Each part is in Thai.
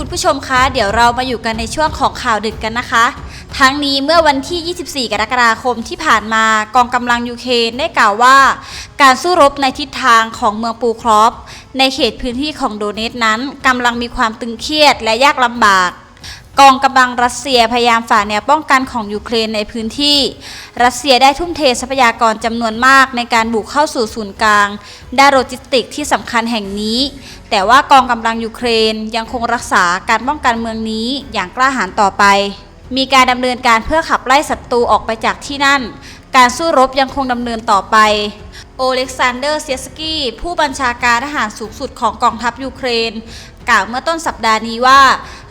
คุณผู้ชมคะเดี๋ยวเรามาอยู่กันในช่วงของข่าวดึกกันนะคะ ทั้งนี้เมื่อวันที่ 24 กรกฎาคมที่ผ่านมากองกำลังยูเครนได้กล่าวว่า การสู้รบในทิศทางของเมืองปูครอฟในเขตพื้นที่ของโดเนตนั้นกำลังมีความตึงเครียดและยากลำบาก กองกำลังรัสเซียพยายามฝ่าแนวป้องกันของยูเครนในพื้นที่ รัสเซียได้ทุ่มเททรัพยากรจำนวนมากในการบุกเข้าสู่ศูนย์กลางด้านโลจิสติกที่สำคัญแห่งนี้ แต่ว่ากองกำลังยูเครนยังคงรักษาการป้องกันเมืองนี้อย่างกล้าหาญต่อไป มีการดำเนินการเพื่อขับไล่ศัตรูออกไปจากที่นั่น การสู้รบยังคงดำเนินต่อไป โอเล็กซานเดอร์เซียสกี้ผู้บัญชาการทหารสูงสุดของกองทัพยูเครน กล่าวเมื่อต้นสัปดาห์นี้ว่า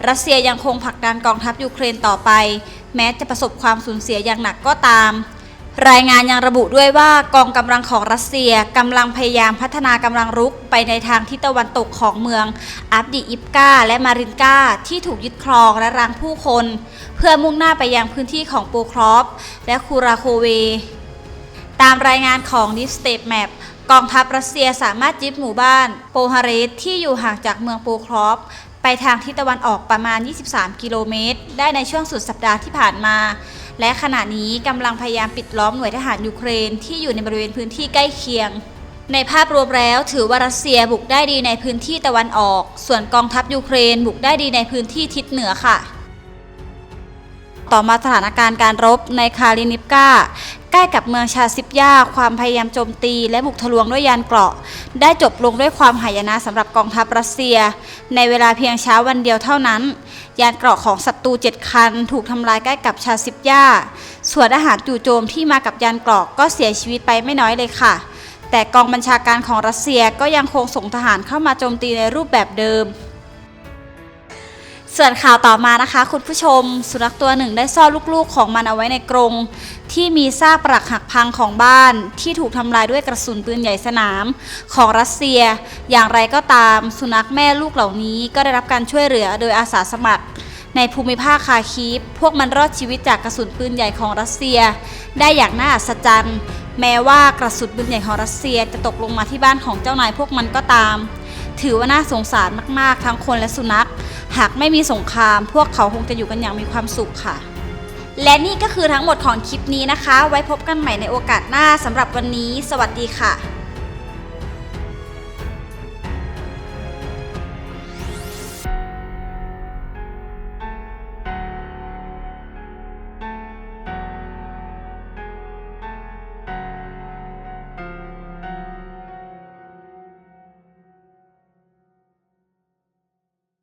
รัสเซียยังคงผลักดันกองทัพยูเครนต่อไป แม้จะประสบความสูญเสียอย่างหนักก็ตาม รายงานยังระบุด้วยว่ากองกำลังของรัสเซียกำลังพยายามพัฒนากำลังรุกไปในทางทิศตะวันตกของเมืองอับดิอิฟกาและมารินกาที่ถูกยึดครองและรังผู้คน เพื่อมุ่งหน้าไปยังพื้นที่ของโปครอฟและคูราโคเว ตามรายงานของ Deep State Map กองทัพรัสเซียสามารถยึดหมู่บ้าน โปฮาเรสที่อยู่ห่างจากเมืองโปครอฟไปทางทิศตะวันออกประมาณ 23 กิโลเมตร ได้ในช่วงสุดสัปดาห์ที่ผ่านมา และขณะนี้กำลังพยายามปิดล้อมหน่วยทหารยูเครนที่อยู่ในบริเวณพื้นที่ใกล้เคียง ในภาพรวมแล้วถือว่ารัสเซียบุกได้ดีในพื้นที่ตะวันออก ส่วนกองทัพยูเครนบุกได้ดีในพื้นที่ทิศเหนือค่ะ ต่อมาสถานการณ์การรบในคาลินิฟกา กล้กับเมืองชาซิปยา ความพยายามโจมตี และบุกทะลวงด้วยยานเกราะ ได้จบลงด้วยความหายนะสำหรับกองทัพรัสเซีย ในเวลาเพียงเช้าวันเดียวเท่านั้น ยานเกราะของศัตรู7คัน ถูกทำลายใกล้กับชาซิปยา ส่วนทหารจู่โจมที่มากับยานเกราะก็เสียชีวิตไปไม่น้อยเลยค่ะ แต่กองบัญชาการของรัสเซียก็ยังคงส่งทหารเข้ามาโจมตีในรูปแบบเดิม ส่วนข่าวต่อมานะคะ คุณผู้ชม สุนัขตัวหนึ่งได้ซ่อนลูกๆของมันเอาไว้ในกรง ที่มีซากปรักหักพังของบ้าน ที่ถูกทำลายด้วยกระสุนปืนใหญ่สนาม ของรัสเซีย อย่างไรก็ตาม สุนัขแม่ลูกเหล่านี้ก็ได้รับการช่วยเหลือโดยอาสาสมัคร ในภูมิภาคคาคีฟพวกมันรอดชีวิตจากกระสุนปืนใหญ่ของรัสเซีย ได้อย่างน่าอัศจรรย์แม้ว่ากระสุนปืนใหญ่ของรัสเซียจะตกลงมาที่บ้านของเจ้านายพวกมันก็ตาม ถือว่าน่าสงสารมากๆ ทั้งคนและสุนัข หากไม่มีสงคราม พวกเขาคงจะอยู่กันอย่างมีความสุขค่ะ และนี่ก็คือทั้งหมดของคลิปนี้นะคะ ไว้พบกันใหม่ในโอกาสหน้าสำหรับวันนี้ สวัสดีค่ะ